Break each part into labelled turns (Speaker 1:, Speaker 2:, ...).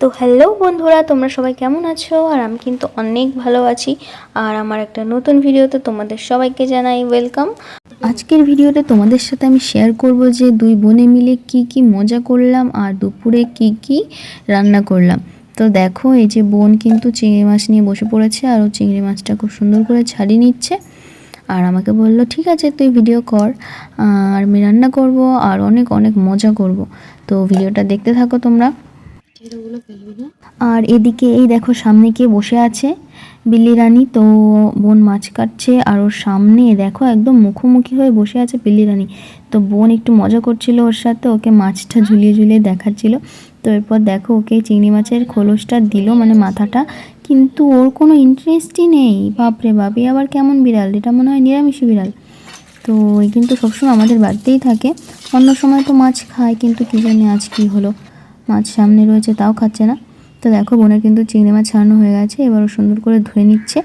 Speaker 1: তো হ্যালো বন্ধুরা, তোমরা সবাই কেমন আছো? আর আমি কিন্তু অনেক ভালো আছি। আর আমার একটা নতুন ভিডিওতে তোমাদের সবাইকে জানাই ওয়েলকাম আজকের ভিডিওতে তোমাদের সাথে আমি শেয়ার করব যে দুই বোনে মিলে কি কি মজা করলাম আর দুপুরে কি কি রান্না করলাম। তো দেখো, এই যে বোন কিন্তু চিংড়ি মাছ নিয়ে বসে পড়েছে আর ও চিংড়ি মাছটা খুব সুন্দর করে ছাড়িয়ে নিচ্ছে। আর আমাকে বলল, ঠিক আছে, তুই ভিডিও কর। আর আমি রান্না করব আর অনেক অনেক মজা করব। তো ভিডিওটা দেখতে থাকো তোমরা। আর এদিকে এই দেখো, সামনে কে বসে আছে? বিল্লি রানী তো বোন মাছ কাটছে, আর ওর সামনে দেখো একদম মুখোমুখি হয়ে বসে আছে বিল্লি রানী। তো বোন একটু মজা করছিল ওর সাথে, ওকে মাছটা ঝুলিয়ে ঝুলিয়ে দেখাচ্ছিল। তো এরপর দেখো, ওকে চিংড়ি মাছের খোলসটা দিল মানে মাথাটা। কিন্তু ওর কোনো ইন্টারেস্টই নেই। বাপরে বাপ আবার কেমন বিড়াল? এটা মনে হয় নিরামিষী বিড়াল। তো কিন্তু সবসময় আমাদের বাড়িতেই থাকে। অন্য সময় তো মাছ খায়, কিন্তু কী জানি আজ কী হলো। মাছ সামনে রয়েছে, তাও খাচ্ছে না। তো দেখো, বোনের কিন্তু চিংড়ি মাছ ছাড়ানো হয়ে গেছে এবার সুন্দর করে ধুয়ে নিচ্ছে।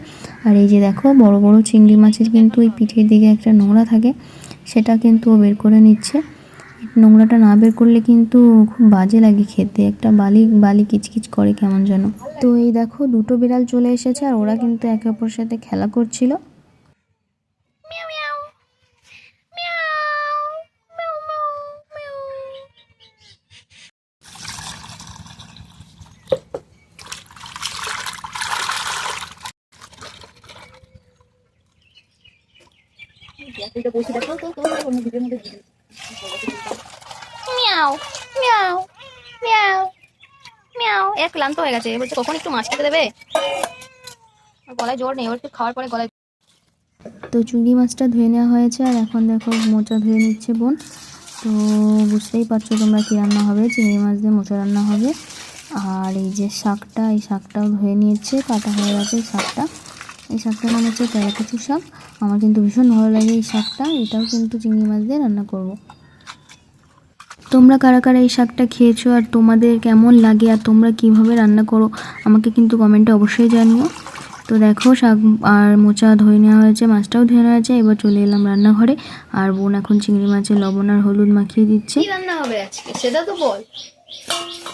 Speaker 1: আর এই যে দেখো, বড় বড় চিংড়ি মাছের কিন্তু ওই পিঠের দিকে একটা নোংরা থাকে, সেটা কিন্তু ও বের করে নিচ্ছে। নোংরাটা না বের করলে কিন্তু খুব বাজে লাগে খেতে, একটা বালি বালি কিচকিচ করে কেমন যেন। তো এই দেখো, দুটো বিড়াল চলে এসেছে, আর ওরা কিন্তু একে অপরের সাথে খেলা করছিল।
Speaker 2: মিয়াও মিয়াও মিয়াও মিয়াও। এক ক্লান্ত হয়ে গেছে। বলছে কখন একটু মাছ খেতে দেবে? গলায় জোর নেই ওর একটু খাওয়ার পরে গলায়
Speaker 1: তো চুংড়ি মাছটা ধুয়ে নেওয়া হয়েছে আর এখন দেখো মোচা ধুয়ে নিচ্ছে বোন। তো বুঝতেই পারছ তোমরা কী রান্না হবে? চিংড়ি মাছ দিয়ে মোচা রান্না হবে। আর এই যে শাকটা এই শাকটাও ধুয়ে নিয়েছে কাটা হয়ে গেছে এই শাকটা। এই শাকটা নাম হচ্ছে তেরাকুচু শাক। আমার কিন্তু ভীষণ ভালো লাগে এই শাকটা এটাও কিন্তু চিংড়ি মাছ দিয়ে রান্না করব। তোমরা কারা কারা এই শাকটা খেয়েছো আর তোমাদের কেমন লাগে আর তোমরা কীভাবে রান্না করো আমাকে কিন্তু কমেন্টে অবশ্যই জানিও। তো দেখো শাক আর মোচা ধুয়ে নেওয়া হয়েছে মাছটাও ধুয়ে নেওয়া হয়েছে এবার চলে এলাম রান্নাঘরে। আর বোন এখন চিংড়ি মাছের লবণ আর হলুদ মাখিয়ে দিচ্ছে।
Speaker 2: রান্না হবে আজকে? সেটা তো বল।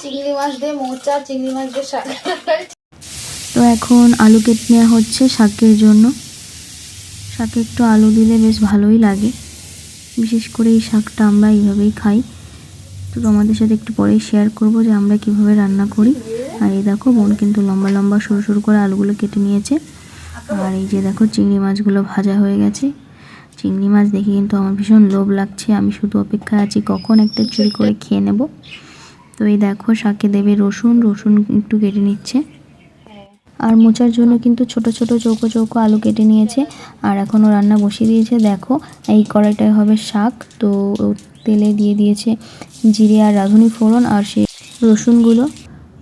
Speaker 2: চিংড়ি মাছ দিয়ে মোচা চিংড়ি মাছ দিয়ে শাক।
Speaker 1: তো এখন আলু কেটে নেওয়া হচ্ছে শাকের জন্য। শাকে একটু আলু দিলে বেশ ভালোই লাগে। বিশেষ করে এই শাকটা আমরা এইভাবেই খাই। তো তোমাদের সাথে একটু পরেই শেয়ার করব যে আমরা কীভাবে রান্না করি। আর এই দেখো, বোন কিন্তু লম্বা লম্বা সরু সরু করে আলুগুলো কেটে নিয়েছে। আর এই যে দেখো, চিংড়ি মাছগুলো ভাজা হয়ে গেছে। চিংড়ি মাছ দেখে কিন্তু আমার ভীষণ লোভ লাগছে। আমি শুধু অপেক্ষায় আছি কখন একটা চুরি করে খেয়ে নেব। তো এই দেখো, শাকে দেবে রসুন। রসুন একটু কেটে নিচ্ছে। আর মোচার জন্য কিন্তু ছোট ছোট চৌকো চৌকো আলু কেটে নিয়েছে। আর এখনও রান্না বসিয়ে দিয়েছে। দেখো, এই কড়াইটায় হবে শাক। তো তেলে দিয়ে দিয়েছে জিরে আর রাঁধুনি ফোড়ন আর সে রসুনগুলো।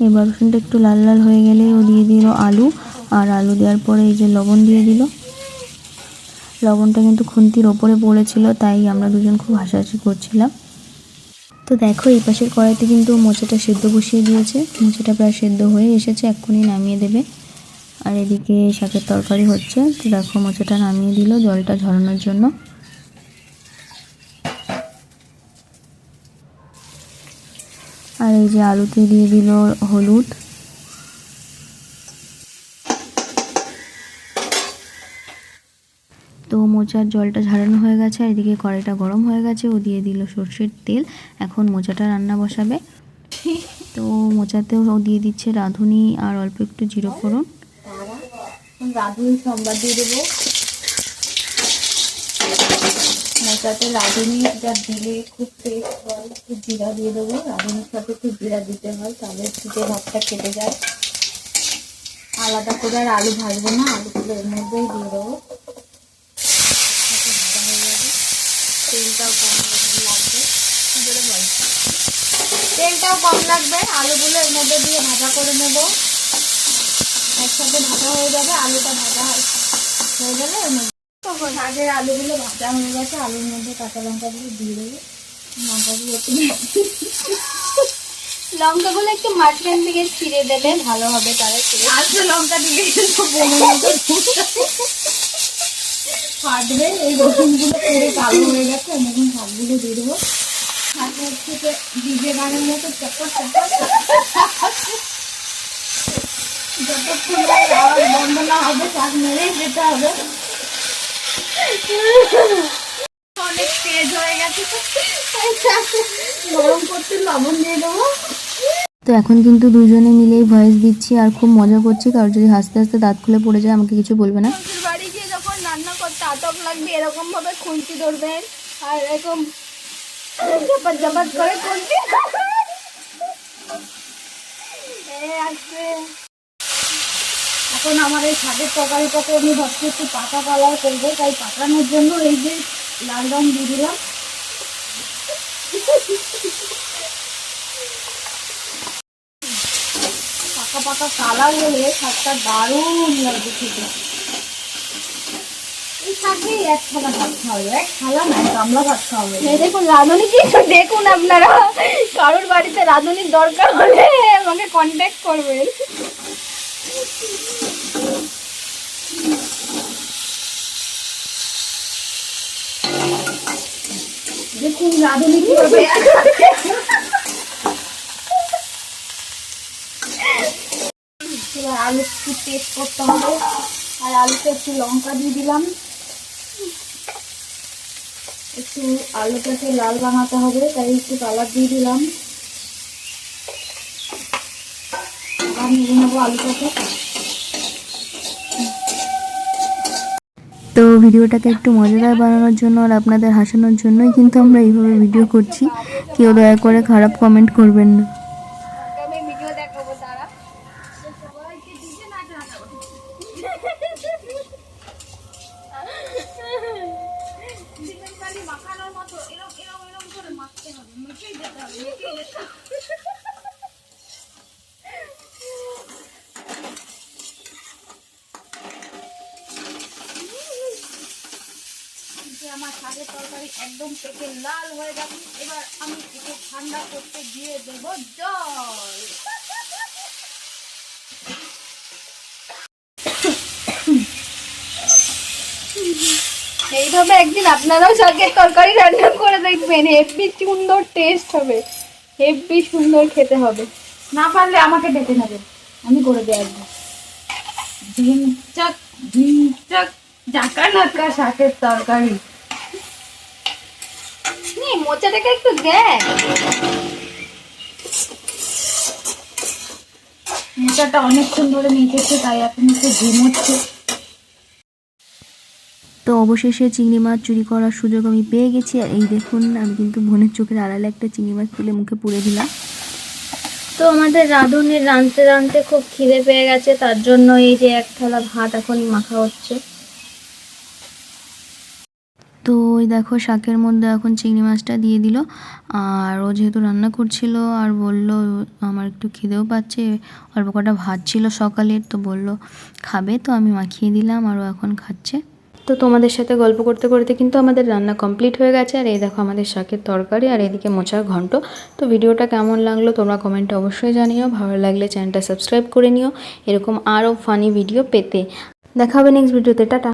Speaker 1: এবার রসুনটা একটু লাল লাল হয়ে গেলে ও দিয়ে দিল আলু। আর আলু দেওয়ার পরে এই যে লবণ দিয়ে দিল। লবণটা কিন্তু খুন্তির ওপরে পড়েছিল, তাই আমরা দুজন খুব হাসাহাসি করছিলাম। তো দেখো, এই পাশের কড়াইতে কিন্তু মোচাটা সেদ্ধ বসিয়ে দিয়েছে। মোচাটা প্রায় সেদ্ধ হয়ে এসেছে, এক্ষুনি নামিয়ে দেবে। আর এদিকে শাকের তরকারি হচ্ছে। তো দেখো, মোচাটা নামিয়ে দিল জলটা ঝরানোর জন্য। আর এই যে আলুতে দিয়ে দিল হলুদ। তো মোচার জলটা ঝাড়ানো হয়ে গেছে, আর এদিকে কড়াইটা গরম হয়ে গেছে, ও দিয়ে দিল সর্ষের তেল। এখন মোচাটা রান্না বসাবে। তো মোচাতেও ও দিয়ে দিচ্ছে রাঁধুনি, আর অল্প একটু জিরো ফোড়ন।
Speaker 2: রাঁধুনি সম্বাদ দিয়ে দেবো। মোচাতে রাঁধুনিটা দিলে খুব টেস্ট হয় একটু জিরা দিয়ে দেবো। রাঁধুনির সাথে একটু জিরা দিতে হয়, তাহলে শীতে ভাতটা কেটে যায়। আলাদা করে আর আলু ভাজবো না, আলুগুলো এর মধ্যেই দিয়ে দেবো। ভাজা হয়ে যাবে তেলটাও কম লাগবে। তেলটাও কম লাগবে, আলুগুলো এর মধ্যে দিয়ে ভাজা করে নেব। একসাথে ভাজা হয়ে যাবে আলুটা ভাজা হয়ে। গেলে তখন আগে আলুগুলো ভাজা হয়ে গেছে আলুর মধ্যে কাঁচা লঙ্কাগুলো দিয়ে দেবো। লঙ্কাগুলো লঙ্কাগুলো একটু মাঝখান থেকে ছিঁড়ে দেবে ভালো হবে তাহলে আচ্ছা লঙ্কা দিলে ফাটবে এই রসুনগুলো পুরো কালো হয়ে গেছে আমি এখন শাকগুলো দিয়ে দেবো। থেকে ডিজে গানের মতো চপ্পর চপ্পর যতক্ষণ আওয়াজ বন্ধ না হবে শাক মেরেই যেতে হবে। অনেক তেজ হয়ে গেছে গরম করতে লবণ দিয়ে দেবো।
Speaker 1: তো এখন কিন্তু দুজনে মিলেই ভয়েস দিচ্ছি আর খুব মজা করছি কারণ যদি হাসতে হাসতে দাঁত খুলে পড়ে যায় আমাকে কিছু বলবে না।
Speaker 2: বাড়ি গিয়ে যখন রান্না করতে আটক লাগবে এরকম ভাবে খুন্তি ধরবেন। আর এরকম করে আসবে। এখন আমার এই শাকের তরকারিটাকে আমি ভাবছি একটু পাকা কালার করব, তাই পাকানোর জন্য এই যে লাল রং দিয়ে দিলাম। পাকা পাকা কালার হলে শাকটা দারুণ লাগবে খেতে। দেখুন দেখুন আপনারা, কারোর বাড়িতে রাঁধুনির দরকার হলে আমাকে কন্ট্যাক্ট করবেন। দেখুন রাঁধুনি কি করবে এবার আলু একটু পেস্ট করতে হবে। আর আলুতে একটু লঙ্কা দিয়ে দিলাম। একটু আলুটাকে লাল বানাতে হবে, তাই একটু কালার দিয়ে দিলাম। নিয়ে নেব আলুটাকে।
Speaker 1: তো ভিডিওটাকে একটু মজাদার বানানোর জন্য আর আপনাদের হাসানোর জন্যই কিন্তু আমরা এইভাবে ভিডিও করছি। কেউ দয়া করে খারাপ কমেন্ট করবেন না
Speaker 2: আমি ভিডিও দেখাবো তারা সবাইকে দিতে না চিকেন কারি মাখানোর মতো এরকম এরকম এরকম করে মাখতে হবে মেখেই যেতে হবে মেখেই যেতে হবে যে আমার শাকের তরকারি একদম পেকে লাল হয়ে যাবে। এবার আমি একটু ঠান্ডা করতে দিয়ে দেব জল। এইভাবে একদিন আপনারাও শাকের তরকারি রান্না করে দেখবেন হেভি সুন্দর টেস্ট হবে। হেভি সুন্দর খেতে হবে। না পারলে আমাকে ডেকে নেবে। আমি করে দিয়ে আসব ঝিমচাক ঝিমচাক জাকা নাকা শাকের তরকারি। নে মোচাটাকে একটু দেখ। মোচাটা অনেকক্ষণ ধরে মেখেছে তাই এখন একটু ঝিমোচ্ছে
Speaker 1: তো অবশেষে চিংড়ি মাছ চুরি করার সুযোগ আমি পেয়ে গেছি আর এই দেখুন আমি কিন্তু বোনের চোখের আড়ালে একটা চিংড়ি মাছ তুলে মুখে পুড়ে দিলাম।
Speaker 2: তো আমাদের রাঁধুনির রাঁধতে রাঁধতে খুব খিদে পেয়ে গেছে তার জন্য এই যে এক থালা ভাত এখন মাখা হচ্ছে।
Speaker 1: তো ওই দেখো শাকের মধ্যে এখন চিংড়ি মাছটা দিয়ে দিল। আর ও যেহেতু রান্না করছিল আর বলল, আমার একটু খিদেও পাচ্ছে। অল্প কটা ভাত ছিল সকালের, তো বলল, খাবে। তো আমি মাখিয়ে দিলাম আর ও এখন খাচ্ছে। তো তোমাদের সাথে গল্প করতে করতে কিন্তু আমাদের রান্না কমপ্লিট হয়ে গেছে। আর এই দেখো আমাদের শাকের তরকারি আর এদিকে মোচার ঘন্ট। তো ভিডিওটা কেমন লাগল তোমরা কমেন্টে অবশ্যই জানিও। ভালো লাগলে চ্যানেলটা সাবস্ক্রাইব করে নিও। এরকম আরও ফানি ভিডিও পেতে। দেখা হবে নেক্সট ভিডিওতে টাটা।